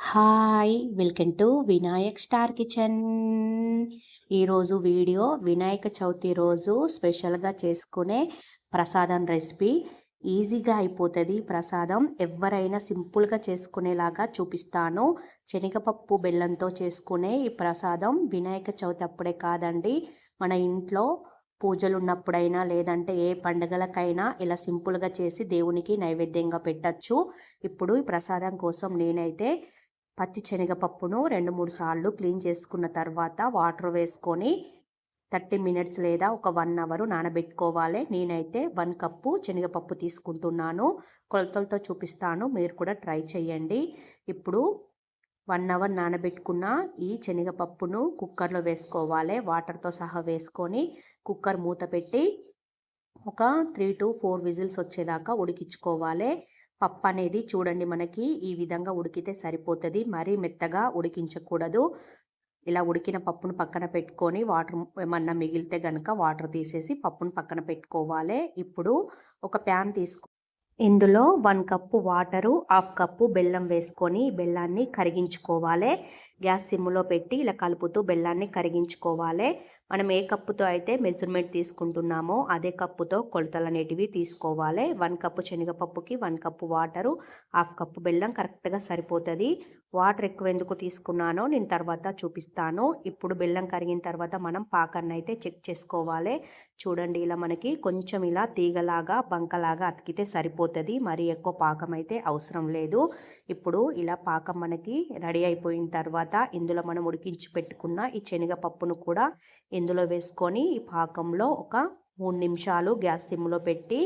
Hi welcome to Vinayak star kitchen. ఈరోజు video Vinayaka Chavithi రోజు స్పెషల్గా చేసుకునే ప్రసాదం రెసిపీ ఈజీగా అయిపోతుంది ప్రసాదం. ఎవరైనా సింపుల్గా చేసుకునేలాగా చూపిస్తాను. శనగపప్పు బెల్లంతో చేసుకునే ఈ ప్రసాదం వినాయక చవితి అప్పుడే కాదండి. మన ఇంట్లో పూజలు ఉన్నప్పుడైనా లేదంటే ఏ పండుగలకైనా ఇలా సింపుల్గా చేసి దేవునికి నైవేద్యంగా పెట్టచ్చు. ఇప్పుడు ఈ ప్రసాదం కోసం నేనైతే పచ్చి శనగపప్పును రెండు మూడు సార్లు క్లీన్ చేసుకున్న తర్వాత వాటర్ వేసుకొని థర్టీ మినిట్స్ లేదా ఒక వన్ అవర్ నానబెట్టుకోవాలి. నేనైతే వన్ కప్పు శనగపప్పు తీసుకుంటున్నాను. కొలతలతో చూపిస్తాను. మీరు కూడా ట్రై చేయండి. ఇప్పుడు వన్ అవర్ నానబెట్టుకున్న ఈ శనగపప్పును కుక్కర్లో వేసుకోవాలి. వాటర్తో సహా వేసుకొని కుక్కర్ మూత పెట్టి ఒక త్రీ టు ఫోర్ విజిల్స్ వచ్చేదాకా ఉడికించుకోవాలి. పప్పు అనేది చూడండి మనకి ఈ విధంగా ఉడికితే సరిపోతుంది. మరీ మెత్తగా ఉడికించకూడదు. ఇలా ఉడికిన పప్పును పక్కన పెట్టుకొని వాటర్ ఏమన్నా మిగిలితే కనుక వాటర్ తీసేసి పప్పును పక్కన పెట్టుకోవాలి. ఇప్పుడు ఒక ప్యాన్ తీసుకో ఇందులో one cup water half cup బెల్లం వేసుకొని బెల్లాన్ని కరిగించుకోవాలి. గ్యాస్ సిమ్లో పెట్టి ఇలా కలుపుతూ బెల్లాన్ని కరిగించుకోవాలి. మనం ఏ కప్పుతో అయితే మెజర్మెంట్ తీసుకుంటున్నామో అదే కప్పుతో కొలతలు అనేటివి తీసుకోవాలి. One cup శనగపప్పుకి one cup water half cup బెల్లం కరెక్ట్గా సరిపోతుంది. వాటర్ ఎక్కువ ఎందుకు తీసుకున్నానో నేను తర్వాత చూపిస్తాను. ఇప్పుడు బెల్లం కరిగిన తర్వాత మనం పాకాన్ని అయితే చెక్ చేసుకోవాలి. చూడండి ఇలా మనకి కొంచెం ఇలా తీగలాగా బంకలాగా అతికితే సరిపోతుంది. మరి ఎక్కువ పాకం అయితే అవసరం లేదు. ఇప్పుడు ఇలా పాకం మనకి రెడీ అయిపోయిన తర్వాత తర్వాత ఇందులో మనం ఉడికించి పెట్టుకున్న ఈ శనగపప్పును కూడా ఇందులో వేసుకొని ఈ పాకంలో ఒక మూడు నిమిషాలు గ్యాస్ సిమ్లో పెట్టి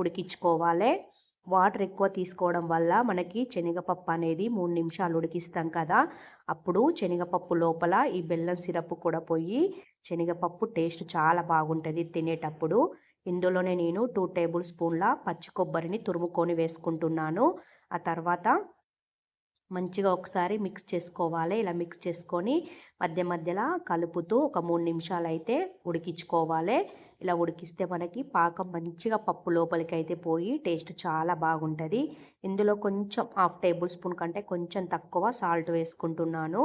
ఉడికించుకోవాలి. వాటర్ ఎక్కువ తీసుకోవడం వల్ల మనకి శనగపప్పు అనేది మూడు నిమిషాలు ఉడికిస్తాం కదా. అప్పుడు శనగపప్పు లోపల ఈ బెల్లం సిరప్ కూడా పోయి శనగపప్పు టేస్ట్ చాలా బాగుంటుంది తినేటప్పుడు. ఇందులోనే నేను టూ టేబుల్ స్పూన్ల పచ్చి కొబ్బరిని తురుముకొని వేసుకుంటున్నాను. ఆ తర్వాత మంచిగా ఒకసారి మిక్స్ చేసుకోవాలి. ఇలా మిక్స్ చేసుకొని మధ్య మధ్యలో కలుపుతూ ఒక మూడు నిమిషాలు అయితే ఉడికించుకోవాలి. ఇలా ఉడికిస్తే మనకి పాకం మంచిగా పప్పు లోపలికి అయితే పోయి టేస్ట్ చాలా బాగుంటుంది. ఇందులో కొంచెం హాఫ్ టేబుల్ స్పూన్ కంటే కొంచెం తక్కువ సాల్ట్ వేసుకుంటున్నాను.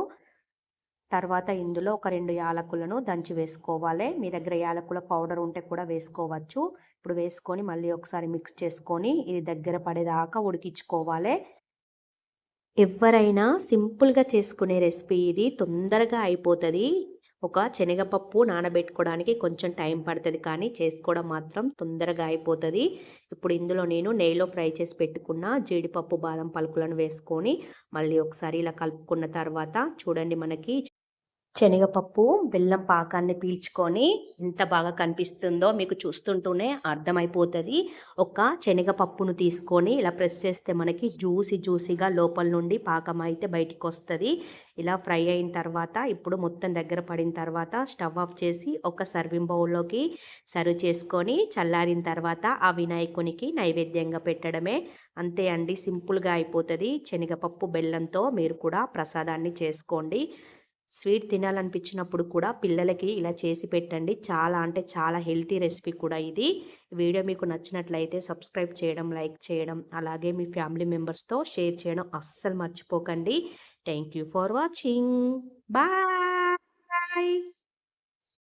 తర్వాత ఇందులో ఒక రెండు యాలకులను దంచి వేసుకోవాలి. మీ దగ్గర యాలకుల పౌడర్ ఉంటే కూడా వేసుకోవచ్చు. ఇప్పుడు వేసుకొని మళ్ళీ ఒకసారి మిక్స్ చేసుకొని ఇది దగ్గర పడేదాకా ఉడికించుకోవాలి. ఎవరైనా సింపుల్గా చేసుకునే రెసిపీ ఇది. తొందరగా అయిపోతుంది. ఒక శనగపప్పు నానబెట్టుకోవడానికి కొంచెం టైం పడుతుంది కానీ చేసుకోవడం మాత్రం తొందరగా అయిపోతుంది. ఇప్పుడు ఇందులో నేను నెయ్యిలో ఫ్రై చేసి పెట్టుకున్న జీడిపప్పు బాదం పలుకులను వేసుకొని మళ్ళీ ఒకసారి ఇలా కలుపుకున్న తర్వాత చూడండి మనకి శనగపప్పు బెల్లం పాకాన్ని పీల్చుకొని ఎంత బాగా కనిపిస్తుందో మీకు చూస్తుంటూనే అర్థమైపోతుంది. ఒక శనగపప్పును తీసుకొని ఇలా ప్రెస్ చేస్తే మనకి జ్యూసీ జ్యూసీగా లోపల నుండి పాకం అయితే బయటికి వస్తుంది ఇలా ఫ్రై అయిన తర్వాత ఇప్పుడు మొత్తం దగ్గర పడిన తర్వాత స్టవ్ ఆఫ్ చేసి ఒక సర్వింగ్ బౌల్లోకి సర్వ్ చేసుకొని చల్లారిన తర్వాత ఆ వినాయకునికి నైవేద్యంగా పెట్టడమే. అంతే అండి సింపుల్గా అయిపోతుంది. శనగపప్పు బెల్లంతో మీరు కూడా ప్రసాదాన్ని చేసుకోండి. స్వీట్ తినాలనిపించినప్పుడు కూడా పిల్లలకి ఇలా చేసి పెట్టండి. చాలా అంటే చాలా హెల్తీ రెసిపీ కూడా ఇది. వీడియో మీకు నచ్చినట్లయితే సబ్స్క్రైబ్ చేయడం లైక్ చేయడం అలాగే మీ ఫ్యామిలీ మెంబర్స్తో షేర్ చేయడం అస్సలు మర్చిపోకండి. Thank you for watching. Bye.